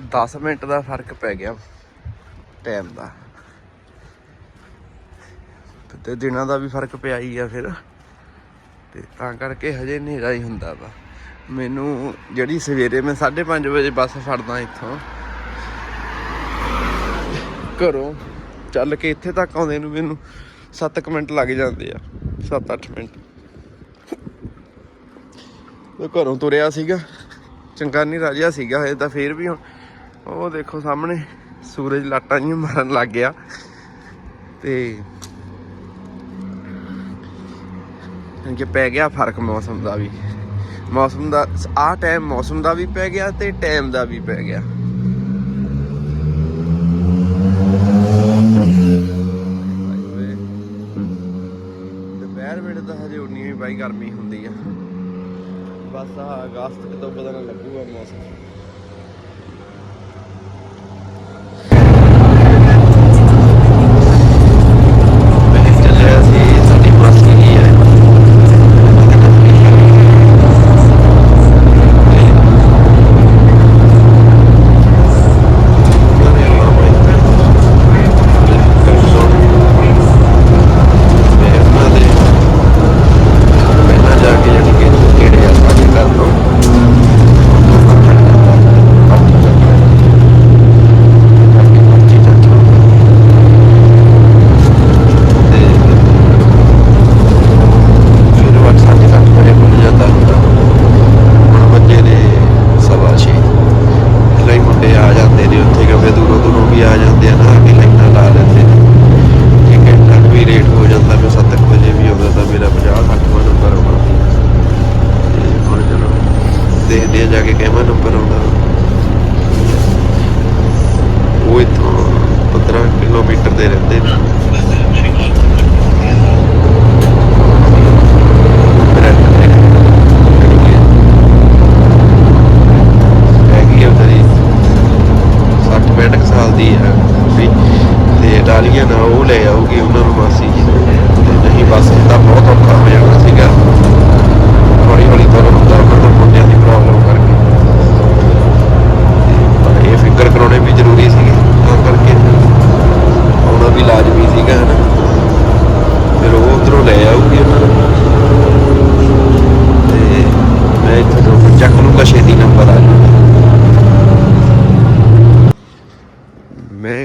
10 minute ਦਾ ਫ਼ਰਕ ਪੈ ਗਿਆ ਟਾਈਮ ਦਾ। ਤੇ ਦਿਨਾਂ ਦਾ ਵੀ ਫ਼ਰਕ ਪਿਆ ਹੀ ਆ ਫਿਰ। ਤੇ ਤਾਂ ਕਰਕੇ ਹਜੇ ਹਨੇਰਾ ਹੀ ਹੁੰਦਾ ਵਾ। ਮੈਨੂੰ ਜਿਹੜੀ ਸਵੇਰੇ ਮੈਂ 5:30 ਵਜੇ ਬੱਸ ਫੜਦਾ ਇੱਥੋਂ, ਘਰੋਂ ਚੱਲ ਕੇ ਇੱਥੇ ਤੱਕ ਆਉਂਦੇ ਨੂੰ ਮੈਨੂੰ 7 ਮਿੰਟ ਲੱਗ ਜਾਂਦੇ ਆ 7-8 ਮਿੰਟ। ਤੇ ਘਰੋਂ ਤੁਰਿਆ ਸੀਗਾ, ਚੰਗਾ ਨਹੀਂ ਰਾਜਿਆ ਸੀਗਾ ਹਜੇ ਤਾਂ ਫੇਰ ਵੀ ਹੁਣ ਉਹ ਦੇਖੋ ਸਾਹਮਣੇ ਸੂਰਜ ਲਾਟਾਂ ਜਿਹੀਆਂ ਮਾਰਨ ਲੱਗ ਗਿਆ। ਤੇ ਕਿ ਪੈ ਗਿਆ ਫ਼ਰਕ ਮੌਸਮ ਦਾ ਵੀ। ਮੌਸਮ ਦਾ ਆਹ ਟਾਈਮ ਮੌਸਮ ਦਾ ਵੀ ਪੈ ਗਿਆ ਤੇ ਟਾਈਮ ਦਾ ਵੀ ਪੈ ਗਿਆ। ਦੁਪਹਿਰ ਵੇਲੇ ਤਾਂ ਹਜੇ ਉਨੀ ਹੀ ਬਾਈ ਗਰਮੀ ਹੁੰਦੀ ਆ। ਬਸ ਆ ਅਗਸਤ ਤੋਂ ਪਤਾ ਨਾ ਲੱਗੂਗਾ ਮੌਸਮ।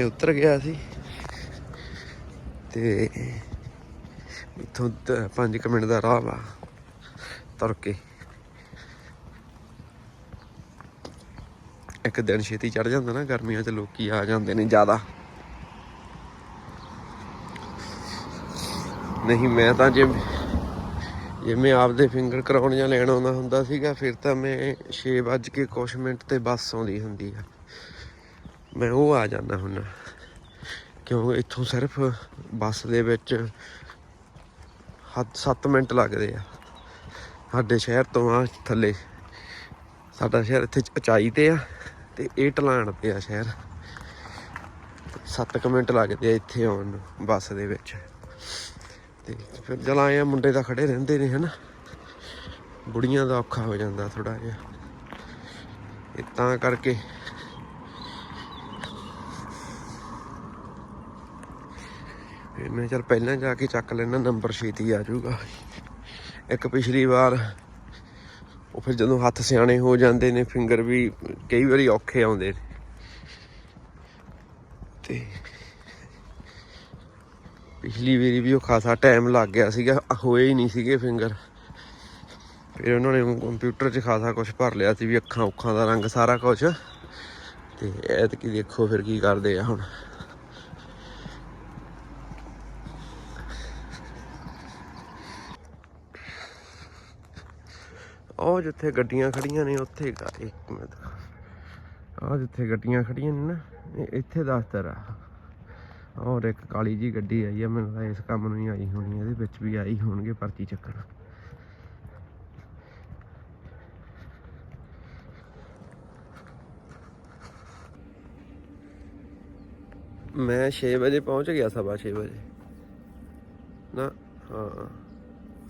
ਉਤਰ ਗਿਆ ਸੀ। ਤੇ ਇਥੋਂ 5 ਮਿੰਟ ਦਾ ਰਾਹ ਵਾ, ਤੁਰ ਕੇ। ਇੱਕ ਦਿਨ ਛੇਤੀ ਚੜ ਜਾਂਦਾ ਨਾ, ਗਰਮੀਆਂ 'ਚ ਲੋਕੀ ਆ ਜਾਂਦੇ ਨੇ ਜ਼ਿਆਦਾ। ਨਹੀਂ, ਮੈਂ ਤਾਂ ਜੇ ਜੇ ਮੈਂ ਆਪਦੇ ਫਿੰਗਰ ਕਰਾਉਣ ਜਾਂ ਲੈਣ ਆਉਂਦਾ ਹੁੰਦਾ ਸੀਗਾ, ਫਿਰ ਤਾਂ ਮੈਂ 6 ਵੱਜ ਕੇ ਕੁਛ ਮਿੰਟ ਤੇ ਬੱਸ ਆਉਂਦੀ ਹੁੰਦੀ ਆ। ਮੈਂ ਉਹ ਆ ਜਾਂਦਾ ਹੁਣ ਕਿਉਂ ਇੱਥੋਂ ਸਿਰਫ ਬੱਸ ਦੇ ਵਿੱਚ ਹੱਦ 7 ਮਿੰਟ ਲੱਗਦੇ ਆ। ਸਾਡੇ ਸ਼ਹਿਰ ਤੋਂ ਆ ਥੱਲੇ। ਸਾਡਾ ਸ਼ਹਿਰ ਇੱਥੇ ਉਚਾਈ ਤੇ ਆ ਤੇ ਇਹ ਢਲਾਣ ਤੇ ਆ ਸ਼ਹਿਰ। 7 ਮਿੰਟ ਲੱਗਦੇ ਆ ਇੱਥੇ ਆਉਣ ਨੂੰ ਬੱਸ ਦੇ ਵਿੱਚ। ਤੇ ਫਿਰ ਜਲ ਆਏ ਆ, ਮੁੰਡੇ ਤਾਂ ਖੜੇ ਰਹਿੰਦੇ ਨੇ, ਹਨਾ। ਬੁੜੀਆਂ ਦਾ ਔਖਾ ਹੋ ਜਾਂਦਾ ਥੋੜਾ ਜਿਹਾ। ਇਹ ਤਾਂ ਕਰਕੇ ਫਿਰ ਮੈਂ ਚਲ ਪਹਿਲਾਂ ਜਾ ਕੇ ਚੱਕ ਲੈਣਾ ਨੰਬਰ ਛੇਤੀ ਆ ਜਾਊਗਾ। ਇੱਕ ਪਿਛਲੀ ਵਾਰ ਉਹ ਫਿਰ ਜਦੋਂ ਹੱਥ ਸਿਆਣੇ ਹੋ ਜਾਂਦੇ ਨੇ, ਫਿੰਗਰ ਵੀ ਕਈ ਵਾਰੀ ਔਖੇ ਆਉਂਦੇ ਨੇ। ਤੇ ਪਿਛਲੀ ਵਾਰੀ ਵੀ ਉਹ ਖਾਸਾ ਟਾਈਮ ਲੱਗ ਗਿਆ ਸੀਗਾ, ਹੋਏ ਹੀ ਨਹੀਂ ਸੀਗੇ ਫਿੰਗਰ। ਫਿਰ ਉਹਨਾਂ ਨੇ ਕੰਪਿਊਟਰ 'ਚ ਖਾਸਾ ਕੁਝ ਭਰ ਲਿਆ ਸੀ ਵੀ ਅੱਖਾਂ ਉੱਖਾਂ ਦਾ ਰੰਗ ਸਾਰਾ ਕੁਝ ਤੇ ਐਤਕੀ ਦੇਖੋ ਫਿਰ ਕੀ ਕਰਦੇ ਆ ਹੁਣ। ਉਹ ਜਿੱਥੇ ਗੱਡੀਆਂ ਖੜੀਆਂ ਨੇ, ਉੱਥੇ ਗਾ, ਇੱਕ ਮਿੰਟ। ਆ ਜਿੱਥੇ ਗੱਡੀਆਂ ਖੜੀਆਂ ਨੇ ਨਾ ਇੱਥੇ ਦਫ਼ਤਰ ਆ ਔਰ ਇੱਕ ਕਾਲੀ ਜੀ ਗੱਡੀ ਆਈ ਆ, ਮੈਨੂੰ ਲੱਗਦਾ ਇਸ ਕੰਮ ਨੂੰ ਹੀ ਆਈ ਹੋਣੀ ਇਹਦੇ ਵਿੱਚ ਵੀ ਆਈ ਹੋਣਗੇ ਪਰਚੀ ਚੱਕਣ ਮੈਂ 6 ਵਜੇ ਪਹੁੰਚ ਗਿਆ ਸਵਾ 6 ਵਜੇ। ਨਾ, ਹਾਂ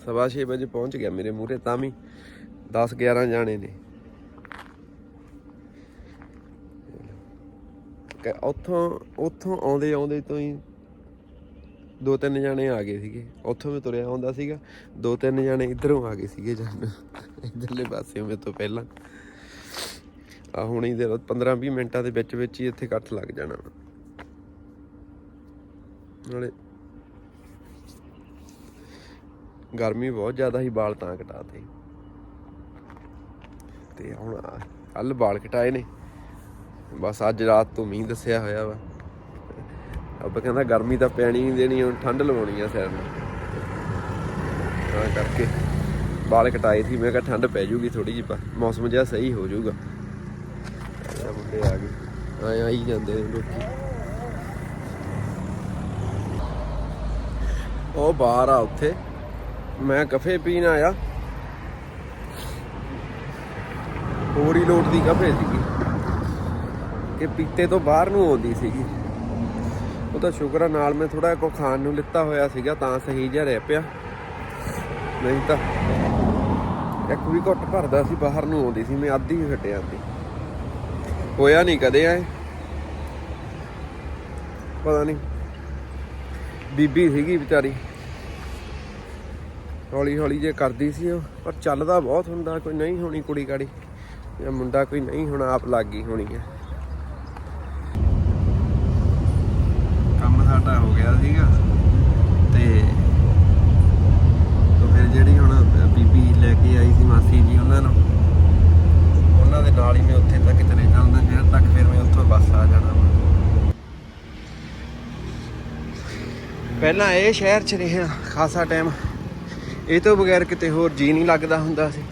ਸਵਾ 6 ਵਜੇ ਪਹੁੰਚ ਗਿਆ ਮੇਰੇ ਮੂਹਰੇ, ਤਾਂ ਵੀ। 10 11 ਜਾਣੇ ਨੇ। ਉੱਥੋਂ ਉੱਥੋਂ ਆਉਂਦੇ ਆਉਂਦੇ ਤੋਂ ਹੀ ਦੋ ਤਿੰਨ ਜਾਣੇ ਆ ਗਏ ਸੀਗੇ। ਉੱਥੋਂ ਮੈਂ ਤੁਰਿਆ ਆਉਂਦਾ ਸੀਗਾ, ਦੋ ਤਿੰਨ ਜਾਣੇ ਇਧਰੋਂ ਆ ਗਏ ਸੀਗੇ ਜਨ ਇਧਰਲੇ ਪਾਸਿਓਂ ਮੇਰੇ ਤੋਂ ਪਹਿਲਾਂ। ਆ ਹੁਣੀ ਦੇ 15 20 ਮਿੰਟਾਂ ਦੇ ਵਿੱਚ ਵਿੱਚ ਹੀ ਇੱਥੇ ਇਕੱਠ ਲੱਗ ਜਾਣਾ। ਵਾ। ਨਾਲੇ ਗਰਮੀ ਬਹੁਤ ਜ਼ਿਆਦਾ ਸੀ ਬਾਲ ਤਾਂ ਕਟਾਤੇ। ਤੇ ਹੁਣ ਕੱਲ ਵਾਲ ਕਟਾਏ ਨੇ। ਬਸ ਅੱਜ ਰਾਤ ਤੋਂ ਮੀਂਹ ਦੱਸਿਆ ਹੋਇਆ ਵਾ। ਅੱਬ ਕਹਿੰਦਾ ਗਰਮੀ ਤਾਂ ਪੈਣੀ ਨਹੀਂ ਦੇਣੀ, ਹੁਣ ਠੰਡ ਲਵਾਉਣੀ ਆ ਸਿਰ ਨੂੰ। ਤਾਂ ਕਰਕੇ ਵਾਲ ਕਟਾਏ ਸੀ, ਮੈਂ ਕਿਹਾ ਠੰਡ ਪੈ ਜੂਗੀ ਥੋੜੀ ਜਿਹੀ ਮੌਸਮ ਜਿਹਾ ਸਹੀ ਹੋ ਜਾਊਗਾ। ਇਹ ਮੁੰਡੇ ਆ ਗਏ। ਆਏ, ਆਈ ਜਾਂਦੇ ਨੇ ਲੋਕੀ। ਉਹ ਬਾਹਰ ਆ ਉੱਥੇ। ਮੈਂ ਕਫੇ ਪੀਣ ਆਇਆ। ਹੋਰ ਹੀ ਲੋਟ ਦੀ ਕਫੇ ਸੀਗੀ ਕਿ ਪੀਤੇ ਤੋਂ ਬਾਹਰ ਨੂੰ ਆਉਂਦੀ ਸੀਗੀ। ਉਹ ਤਾਂ ਸ਼ੁਕਰ ਆ, ਨਾਲ ਮੈਂ ਥੋੜਾ ਕੋ ਖਾਣ ਨੂੰ ਲਿੱਤਾ ਹੋਇਆ ਸੀਗਾ, ਤਾਂ ਸਹੀ ਜਿਹਾ ਰਹਿ ਪਿਆ। ਨਹੀਂ ਤਾਂ ਇੱਕ ਵੀ ਘੁੱਟ ਭਰਦਾ ਸੀ, ਬਾਹਰ ਨੂੰ ਆਉਂਦੀ ਸੀ, ਮੈਂ ਅੱਧੀ ਹੀ ਹਟਿਆ ਆਂਦੀ ਹੋਇਆ ਨਹੀਂ ਕਦੇ ਐ। ਪਤਾ ਨਹੀਂ ਬੀਬੀ ਸੀਗੀ ਵਿਚਾਰੀ। ਹੌਲੀ ਹੌਲੀ ਜੇ ਕਰਦੀ ਸੀ ਉਹ, ਪਰ ਚੱਲਦਾ ਬਹੁਤ ਹੁੰਦਾ, ਕੋਈ ਨਹੀਂ ਹੋਣੀ ਕੁੜੀ ਕਾੜੀ ਜਾਂ ਮੁੰਡਾ ਕੋਈ ਨਹੀਂ, ਹੁਣ ਆਪ ਲੱਗ ਗਈ ਹੋਣੀ ਹੈ ਕੰਮ ਸਾਡਾ ਹੋ ਗਿਆ ਸੀਗਾ, ਤੇ ਤੋਂ ਫਿਰ ਜਿਹੜੀ ਹੁਣ ਬੀਬੀ ਲੈ ਕੇ ਆਈ ਸੀ ਮਾਸੀ ਜੀ ਉਹਨਾਂ ਨੂੰ, ਉਹਨਾਂ ਦੇ ਨਾਲ ਹੀ ਮੈਂ ਉੱਥੇ ਤੱਕ ਚਲੇ ਜਾਂਦਾ ਫਿਰ ਤੱਕ ਫਿਰ ਮੈਂ ਉੱਥੋਂ ਬੱਸ ਆ ਜਾਣਾ ਵਾ। ਪਹਿਲਾਂ ਇਹ ਸ਼ਹਿਰ 'ਚ ਰਿਹਾ, ਖਾਸਾ ਟਾਈਮ ਇਹ ਤੋਂ ਬਗੈਰ ਕਿਤੇ ਹੋਰ ਜੀ ਨਹੀਂ ਲੱਗਦਾ ਹੁੰਦਾ ਸੀ।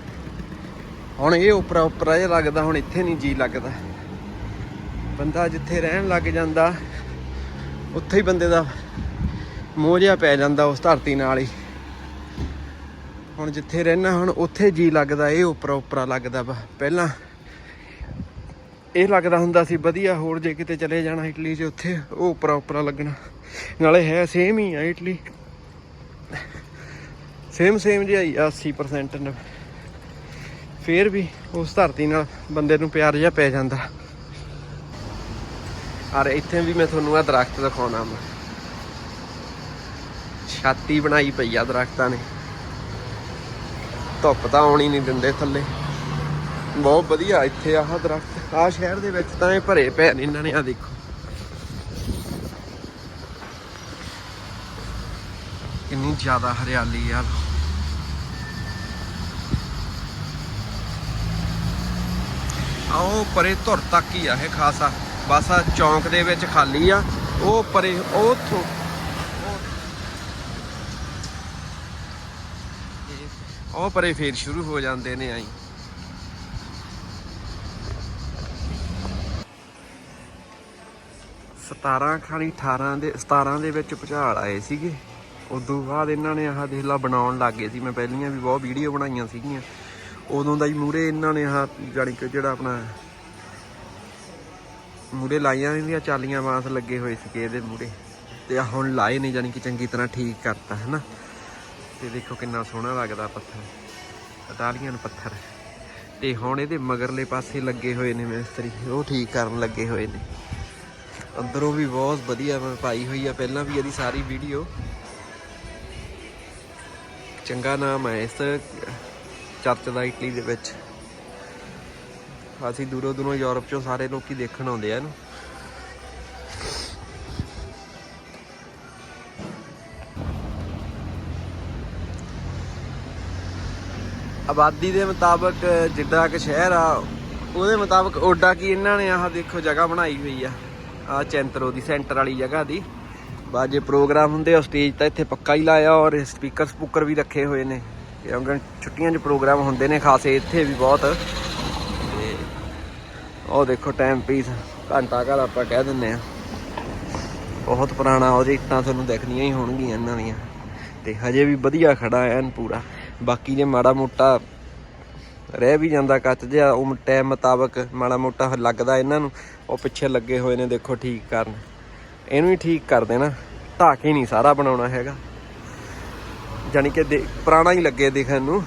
ਹੁਣ ਇਹ ਉਪਰਾ ਉਪਰਾ ਜਿਹਾ ਲੱਗਦਾ, ਹੁਣ ਇੱਥੇ ਨਹੀਂ ਜੀ ਲੱਗਦਾ। ਬੰਦਾ ਜਿੱਥੇ ਰਹਿਣ ਲੱਗ ਜਾਂਦਾ, ਉੱਥੇ ਹੀ ਬੰਦੇ ਦਾ ਮੋਹ ਪੈ ਜਾਂਦਾ ਉਸ ਧਰਤੀ ਨਾਲ ਹੀ। ਹੁਣ ਜਿੱਥੇ ਰਹਿਣਾ, ਹੁਣ ਉੱਥੇ ਜੀ ਲੱਗਦਾ, ਇਹ ਉਪਰਾ ਉਪਰਾ ਲੱਗਦਾ ਵਾ। ਪਹਿਲਾਂ ਇਹ ਲੱਗਦਾ ਹੁੰਦਾ ਸੀ, ਵਧੀਆ ਹੋਰ ਜੇ ਕਿਤੇ ਚਲੇ ਜਾਣਾ ਇਟਲੀ 'ਚ ਉੱਥੇ ਉਹ ਉਪਰਾ ਉਪਰਾ ਲੱਗਣਾ। ਨਾਲੇ ਹੈ ਸੇਮ ਹੀ ਆ ਇਟਲੀ। ਸੇਮ ਸੇਮ ਜਿਹਾ ਹੀ ਆ 80% ਫੇਰ ਵੀ ਉਸ ਧਰਤੀ ਨਾਲ ਬੰਦੇ ਨੂੰ ਪਿਆਰ ਜਿਹਾ ਪੈ ਜਾਂਦਾ। ਔਰ ਇੱਥੇ ਵੀ ਮੈਂ ਤੁਹਾਨੂੰ ਆ ਦਰਖਤ ਦਿਖਾਉਣਾ ਮੈਂ ਛਾਤੀ ਬਣਾਈ ਪਈ ਆ ਦਰਖਤਾਂ ਨੇ। ਧੁੱਪ ਤਾਂ ਆਉਣੀ ਨਹੀਂ ਦਿੰਦੇ ਥੱਲੇ। ਬਹੁਤ ਵਧੀਆ ਇੱਥੇ ਆਹ ਦਰਖਤ। ਆਹ ਸ਼ਹਿਰ ਦੇ ਵਿੱਚ ਤਾਂ ਇਹ ਭਰੇ ਪਏ ਨੇ ਇਹਨਾਂ ਨੇ ਆ ਦੇਖੋ। ਕਿੰਨੀ ਜ਼ਿਆਦਾ ਹਰਿਆਲੀ ਆ। ਆਓ ਪਰੇ ਧੁਰ ਤੱਕ ਹੀ ਆ ਇਹ ਖਾਸਾ। ਬਸ ਆ ਚੌਂਕ ਦੇ ਵਿੱਚ ਖਾਲੀ ਆ। ਉਹ ਪਰੇ, ਉਹ ਉੱਥੋਂ ਉਹ- ਪਰੇ ਫੇਰ ਸ਼ੁਰੂ ਹੋ ਜਾਂਦੇ ਨੇ ਆਈ। ਸਤਾਰਾਂ ਖਾਣੀ 18 ਦੇ 17 ਦੇ ਵਿੱਚ ਭੁਚਾਲ ਆਏ ਸੀਗੇ। ਉਦੋਂ ਬਾਅਦ ਇਹਨਾਂ ਨੇ ਆਹ ਦੇਖ ਲਾ ਬਣਾਉਣ ਲੱਗ ਗਏ ਸੀ। ਮੈਂ ਪਹਿਲੀਆਂ ਵੀ ਬਹੁਤ ਵੀਡੀਓ ਬਣਾਈਆਂ ਸੀਗੀਆਂ। ਉਦੋਂ ਦਾ ਹੀ ਮੂਰੇ ਇਹਨਾਂ ਨੇ ਆਹ ਜਾਣੀ ਕਿ ਜਿਹੜਾ ਆਪਣਾ ਮੂਰੇ ਲਾਈਆਂ ਇਹਦੀਆਂ ਚਾਲੀਆਂ ਬਾਂਸ ਲੱਗੇ ਹੋਏ ਸੀਗੇ ਇਹਦੇ ਮੂਰੇ ਤੇ ਆਹ ਹੁਣ ਲਾਏ ਨੇ, ਜਾਣੀ ਕਿ ਚੰਗੀ ਤਰ੍ਹਾਂ ਠੀਕ ਕਰਤਾ ਹੈ ਨਾ ਤੇ ਦੇਖੋ ਕਿੰਨਾ ਸੋਹਣਾ ਲੱਗਦਾ ਪੱਥਰ ਇਟਾਲੀਅਨ ਪੱਥਰ। ਤੇ ਹੁਣ ਇਹਦੇ ਮਗਰਲੇ ਪਾਸੇ ਲੱਗੇ ਹੋਏ ਨੇ ਮਿਸਤਰੀ, ਉਹ ਠੀਕ ਕਰਨ ਲੱਗੇ ਹੋਏ ਨੇ। ਅੰਦਰੋਂ ਵੀ ਬਹੁਤ ਵਧੀਆ ਮੈਂ ਪਾਈ ਹੋਈ ਆ, ਪਹਿਲਾਂ ਵੀ ਇਹਦੀ ਸਾਰੀ ਵੀਡੀਓ ਚੰਗਾ ਨਾਮ ਹੈ ਇਸ ਚਰਚ ਦਾ ਇਟਲੀ ਦੇ ਵਿੱਚ। ਅਸੀਂ ਦੂਰੋਂ ਦੂਰੋਂ ਯੂਰਪ ਚੋਂ ਸਾਰੇ ਲੋਕੀ ਦੇਖਣ ਆਉਂਦੇ ਆ ਇਹਨੂੰ। ਆਬਾਦੀ ਦੇ ਮੁਤਾਬਕ ਜਿੱਡਾ ਕਿ ਸ਼ਹਿਰ ਆ, ਉਹਦੇ ਮੁਤਾਬਕ ਓਡਾ ਕੀ ਇਹਨਾਂ ਨੇ ਆਹ ਦੇਖੋ ਜਗ੍ਹਾ ਬਣਾਈ ਹੋਈ ਆ। ਆ ਚੈਂਤਰੋ ਦੀ, ਸੈਂਟਰ ਵਾਲੀ ਜਗ੍ਹਾ ਦੀ। ਬਾਅਦ ਪ੍ਰੋਗਰਾਮ ਹੁੰਦੇ ਆ ਸਟੇਜ ਤਾਂ ਇੱਥੇ ਪੱਕਾ ਹੀ ਲਾਇਆ ਔਰ ਸਪੀਕਰ ਸਪੂਕਰ ਵੀ ਰੱਖੇ ਹੋਏ ਨੇ। ਕਿਉਂਕਿ ਛੁੱਟੀਆਂ 'ਚ ਪ੍ਰੋਗਰਾਮ ਹੁੰਦੇ ਨੇ, ਖਾਸੇ ਇੱਥੇ ਵੀ ਬਹੁਤ। ਤੇ ਉਹ ਦੇਖੋ ਟਾਈਮ ਪੀਸ ਘੰਟਾ ਘਰ ਆਪਾਂ ਕਹਿ ਦਿੰਨੇ ਆ ਬਹੁਤ ਪੁਰਾਣਾ ਉਹਦੇ ਇੱਟਾਂ ਤੁਹਾਨੂੰ ਦਿਖਣੀਆਂ ਹੀ ਹੋਣਗੀਆਂ ਇਹਨਾਂ ਦੀਆਂ। ਤੇ ਹਜੇ ਵੀ ਵਧੀਆ ਖੜਾ ਐਨ ਪੂਰਾ। ਬਾਕੀ ਜੇ ਮਾੜਾ ਮੋਟਾ ਰਹਿ ਵੀ ਜਾਂਦਾ ਕੱਚ ਜਿਹਾ, ਉਹ ਟਾਈਮ ਮੁਤਾਬਕ ਮਾੜਾ ਮੋਟਾ ਲੱਗਦਾ ਇਹਨਾਂ ਨੂੰ। ਉਹ ਪਿੱਛੇ ਲੱਗੇ ਹੋਏ ਨੇ, ਦੇਖੋ ਠੀਕ ਕਰਨ। ਇਹਨੂੰ ਹੀ ਠੀਕ ਕਰ ਦੇਣਾ। ਢਾਕੇ ਨਹੀਂ ਸਾਰਾ ਬਣਾਉਣਾ ਹੈਗਾ। ਜਾਨੀ ਕਿ ਦੇ- ਪੁਰਾਣਾ ਹੀ ਲੱਗੇ ਦਿਖਣ ਨੂੰ।